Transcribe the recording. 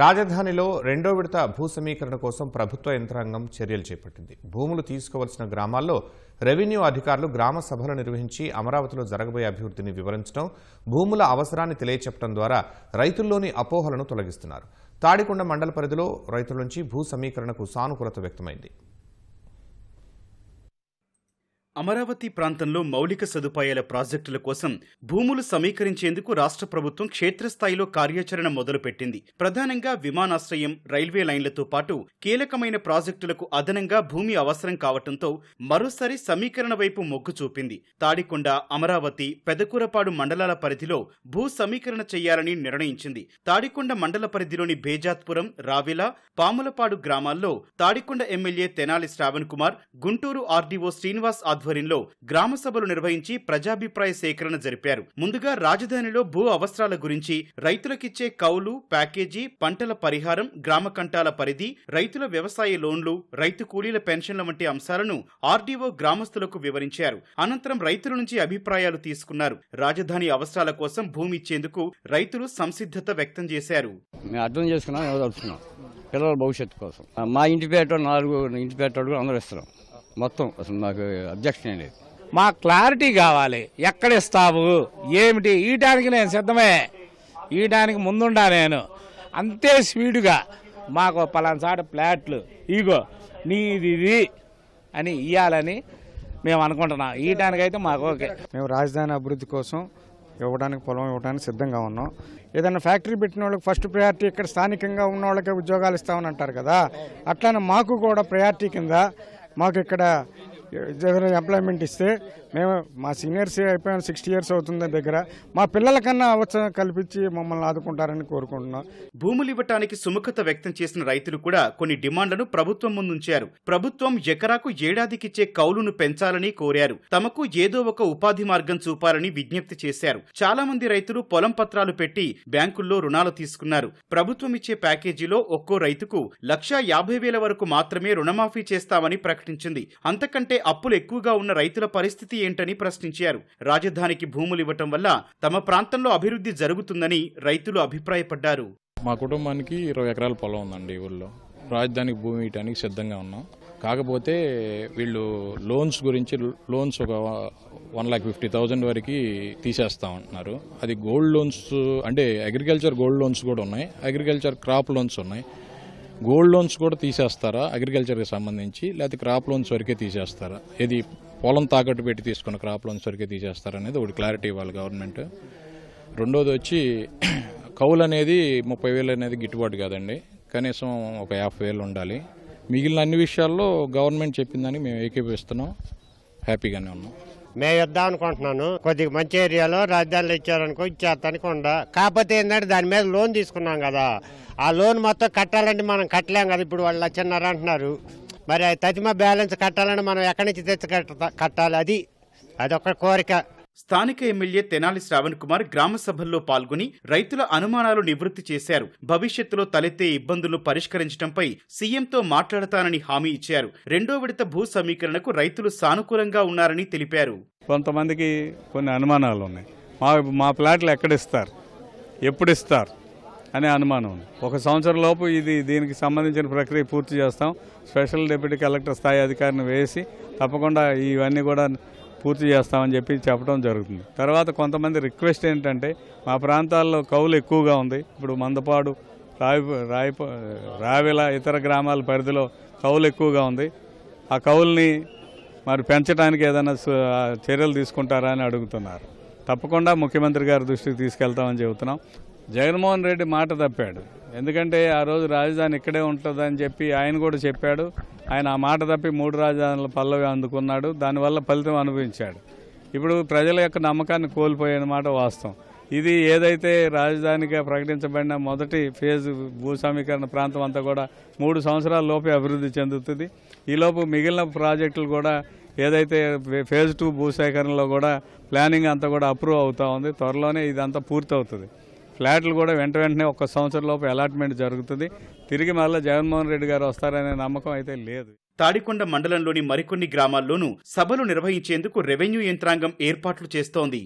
రాజధానిలో రెండో విడత భూ సమీకరణ కోసం ప్రభుత్వ యంత్రాంగం చర్యలు చేపట్టింది. భూములు తీసుకోవాల్సిన గ్రామాల్లో రెవెన్యూ అధికారులు గ్రామ సభలు నిర్వహించి అమరావతిలో జరగబోయే అభివృద్ధిని వివరించడం భూముల అవసరాన్ని తెలియచెప్పడం ద్వారా రైతుల్లోని అపోహలను తొలగిస్తున్నారు. తాడికొండ మండల పరిధిలో రైతుల నుంచి భూ సమీకరణకు సానుకూలత వ్యక్తమైంది. అమరావతి ప్రాంతంలో మౌలిక సదుపాయాల ప్రాజెక్టుల కోసం భూములు సమీకరించేందుకు రాష్ట్ర ప్రభుత్వం క్షేత్రస్థాయిలో కార్యాచరణ మొదలుపెట్టింది. ప్రధానంగా విమానాశ్రయం రైల్వే లైన్లతో పాటు కీలకమైన ప్రాజెక్టులకు అదనంగా భూమి అవసరం కావటంతో మరోసారి సమీకరణ వైపు మొగ్గు చూపింది. తాడికొండ అమరావతి పెదకూరపాడు మండలాల పరిధిలో భూ సమీకరణ చేయాలని నిర్ణయించింది. తాడికొండ మండల పరిధిలోని బేజాత్పురం రావిల పాములపాడు గ్రామాల్లో తాడికొండ ఎమ్మెల్యే తెనాలి శ్రావణ్ కుమార్ గుంటూరు ఆర్డీఓ శ్రీనివాస్ ఆధ్వర్యంలో గ్రామ సభలు నిర్వహించి ప్రజాభిప్రాయ సేకరణ జరిపారు. ముందుగా రాజధానిలో భూ అవసరాల గురించి రైతులకిచ్చే కౌలు ప్యాకేజీ పంటల పరిహారం గ్రామ కంటాల పరిధి రైతుల వ్యవసాయ లోన్లు రైతు కూలీల పెన్షన్ల వంటి అంశాలను ఆర్డీఓ గ్రామస్తులకు వివరించారు. అనంతరం రైతుల నుంచి అభిప్రాయాలు తీసుకున్నారు. రాజధాని అవసరాల కోసం భూమి ఇచ్చేందుకు రైతులు సంసిద్ధత వ్యక్తం చేశారు. అర్థం చేసుకున్నాం పిల్లల భవిష్యత్తు కోసం. మా ఇంటి పేట నాలుగు ఇంటి పేట అందరూ ఇస్తున్నాం మొత్తం అసలు మాకు అబ్జెక్షన్ ఏం లేదు. మా క్లారిటీ కావాలి. ఎక్కడ ఇస్తావు ఏమిటి ఈయటానికి నేను సిద్ధమే. ఈయటానికి ముందుండా నేను. అంతే స్పీడ్గా. మాకు పలానా చాట ప్లాట్లు. ఇగో నీది ఇది అని ఇయ్యాలని మేము అనుకుంటున్నాం. ఈయటానికైతే మాకు ఓకే. మేము రాజధాని అభివృద్ధి కోసం ఇవ్వడానికి పొలం ఇవ్వడానికి సిద్ధంగా ఉన్నాం. ఏదైనా ఫ్యాక్టరీ పెట్టిన వాళ్ళకి ఫస్ట్ ప్రయారిటీ ఇక్కడ స్థానికంగా ఉన్న వాళ్ళకే ఉద్యోగాలు ఇస్తామని అంటారు కదా. అట్లానే మాకు కూడా ప్రయారిటీ కింద మాకు ఇక్కడ ఏదైనా ఎంప్లాయ్మెంట్ ఇస్తే మేము మా సీనియర్స్ అయిపోయిన సిక్స్టీ ఇయర్స్ అవుతుంది దగ్గర. మా పిల్లలకన్నా అవసరం కల్పించి మమ్మల్ని ఆదుకుంటారని కోరుకుంటున్నాం. భూములు ఇవ్వటానికి సుముఖత వ్యక్తం చేసిన రైతులు కూడా కొన్ని డిమాండ్లను ప్రభుత్వం ముందుంచారు. ప్రభుత్వం ఎకరాకు ఏడాదికిచ్చే కౌలును పెంచాలని కోరారు. తమకు ఏదో ఒక ఉపాధి మార్గం చూపాలని విజ్ఞప్తి చేశారు. చాలా మంది రైతులు పొలం పత్రాలు పెట్టి బ్యాంకుల్లో రుణాలు తీసుకున్నారు. ప్రభుత్వం ఇచ్చే ప్యాకేజీలో ఒక్కో రైతుకు లక్షా యాభై వేల వరకు మాత్రమే రుణమాఫీ చేస్తామని ప్రకటించింది. అంతకంటే అప్పులు ఎక్కువగా ఉన్న రైతుల పరిస్థితి ఏంటని ప్రశ్నించారు. రాజధానికి భూములు ఇవ్వటం వల్ల తమ ప్రాంతంలో అభివృద్ధి జరుగుతుందని రైతులు అభిప్రాయపడ్డారు. మా కుటుంబానికి ఇరవై ఎకరాల పొలం ఉందండి ఊళ్ళో రాజధానికి భూమి ఇవ్వడానికి సిద్ధంగా ఉన్నాం. కాకపోతే వీళ్ళు లోన్స్ గురించి లోన్స్ ఒక వన్ లాక్ ఫిఫ్టీ థౌజండ్ వరకు తీసేస్తా ఉంటున్నారు. అది గోల్డ్ లోన్స్ అంటే అగ్రికల్చర్ గోల్డ్ లోన్స్ కూడా ఉన్నాయి. అగ్రికల్చర్ క్రాప్ లోన్స్ ఉన్నాయి. గోల్డ్ లోన్స్ కూడా తీసేస్తారా? అగ్రికల్చర్కి సంబంధించి లేకపోతే క్రాప్ లోన్స్ వరకే తీసేస్తారా? ఇది పొలం తాకట్టు పెట్టి తీసుకున్న క్రాప్ లోన్స్ వరకే తీసేస్తారా అనేది ఒకటి క్లారిటీ ఇవ్వాలి గవర్నమెంట్. రెండోది వచ్చి కౌలు అనేది ముప్పై వేలు అనేది గిట్టుబాటు కాదండి. కనీసం ఒక యాభై వేలు ఉండాలి. మిగిలిన అన్ని విషయాల్లో గవర్నమెంట్ చెప్పిందని మేము ఏకీపిస్తున్నాం హ్యాపీగానే ఉన్నాం. మేము ఇద్దాం అనుకుంటున్నాను. కొద్దిగా మంచి ఏరియాలో రాజధానిలో ఇచ్చారనుకో ఇచ్చేస్తానికి ఉండ కాకపోతే ఏంటంటే దాని మీద లోన్ తీసుకున్నాం కదా. ఆ లోన్ మొత్తం కట్టాలంటే మనం కట్టలేం కదా. ఇప్పుడు వాళ్ళు లక్షన్నర అంటున్నారు. మరి తదిమ బ్యాలెన్స్ కట్టాలంటే మనం ఎక్కడి నుంచి తెచ్చి కట్ట- కట్టాలి? అది అదొక కోరిక. స్థానిక ఎమ్మెల్యే తెనాలి శ్రావణ్ కుమార్ గ్రామ సభల్లో పాల్గొని రైతుల అనుమానాలు నివృత్తి చేశారు. భవిష్యత్తులో తలెత్తే ఇబ్బందులను పరిష్కరించడంపై సీఎంతో మాట్లాడతానని హామీ ఇచ్చారు. రెండో విడత భూ సమీకరణకు రైతులు సానుకూలంగా ఉన్నారని తెలిపారు. కొంతమందికి కొన్ని అనుమానాలు ఉన్నాయి. మా మా ప్లాట్లు ఎక్కడ ఇస్తారు ఎప్పుడు ఇస్తారు అనే అనుమానం ఉంది. ఒక సంవత్సరం లోపు ఇది దీనికి సంబంధించిన ప్రక్రియ పూర్తి చేస్తాం. స్పెషల్ డిప్యూటీ కలెక్టర్ స్థాయి అధికారిని వేసి తప్పకుండా ఇవన్నీ కూడా పూర్తి చేస్తామని చెప్పి చెప్పడం జరుగుతుంది. తర్వాత కొంతమంది రిక్వెస్ట్ ఏంటంటే మా ప్రాంతాల్లో కౌలు ఎక్కువగా ఉంది. ఇప్పుడు మందపాడు రాయి రాయి రావిల ఇతర గ్రామాల పరిధిలో కౌలు ఎక్కువగా ఉంది. ఆ కౌల్ని మరి పెంచడానికి ఏదైనా చర్యలు తీసుకుంటారా అని అడుగుతున్నారు. తప్పకుండా ముఖ్యమంత్రి గారి దృష్టికి తీసుకెళ్తామని చెబుతున్నాం. జగన్మోహన్ రెడ్డి మాట తప్పాడు. ఎందుకంటే ఆ రోజు రాజధాని ఇక్కడే ఉంటుందని చెప్పి ఆయన కూడా చెప్పాడు. ఆయన ఆ మాట తప్పి మూడు రాజధానుల పల్లవి అందుకున్నాడు. దానివల్ల ఫలితం అనుభవించాడు. ఇప్పుడు ప్రజల యొక్క నమ్మకాన్ని కోల్పోయిన మాట వాస్తవం. ఇది ఏదైతే రాజధానిగా ప్రకటించబడిన మొదటి ఫేజ్ భూస్వామీకరణ ప్రాంతం అంతా కూడా మూడు సంవత్సరాల లోపే అభివృద్ధి చెందుతుంది. ఈలోపు మిగిలిన ప్రాజెక్టులు కూడా ఏదైతే ఫేజ్ టూ భూసేకరణలో కూడా ప్లానింగ్ అంతా కూడా అప్రూవ్ అవుతూ ఉంది. త్వరలోనే ఇదంతా పూర్తవుతుంది. ఫ్లాట్లు కూడా వెంట వెంటనే ఒక సంవత్సరం లోపు అలాట్మెంట్ జరుగుతుంది. తిరిగి మళ్ళీ జగన్మోహన్ రెడ్డి గారు వస్తారనే నమ్మకం అయితే లేదు. తాడికొండ మండలంలోని మరికొన్ని గ్రామాల్లోనూ సభలు నిర్వహించేందుకు రెవెన్యూ యంత్రాంగం ఏర్పాట్లు చేస్తోంది.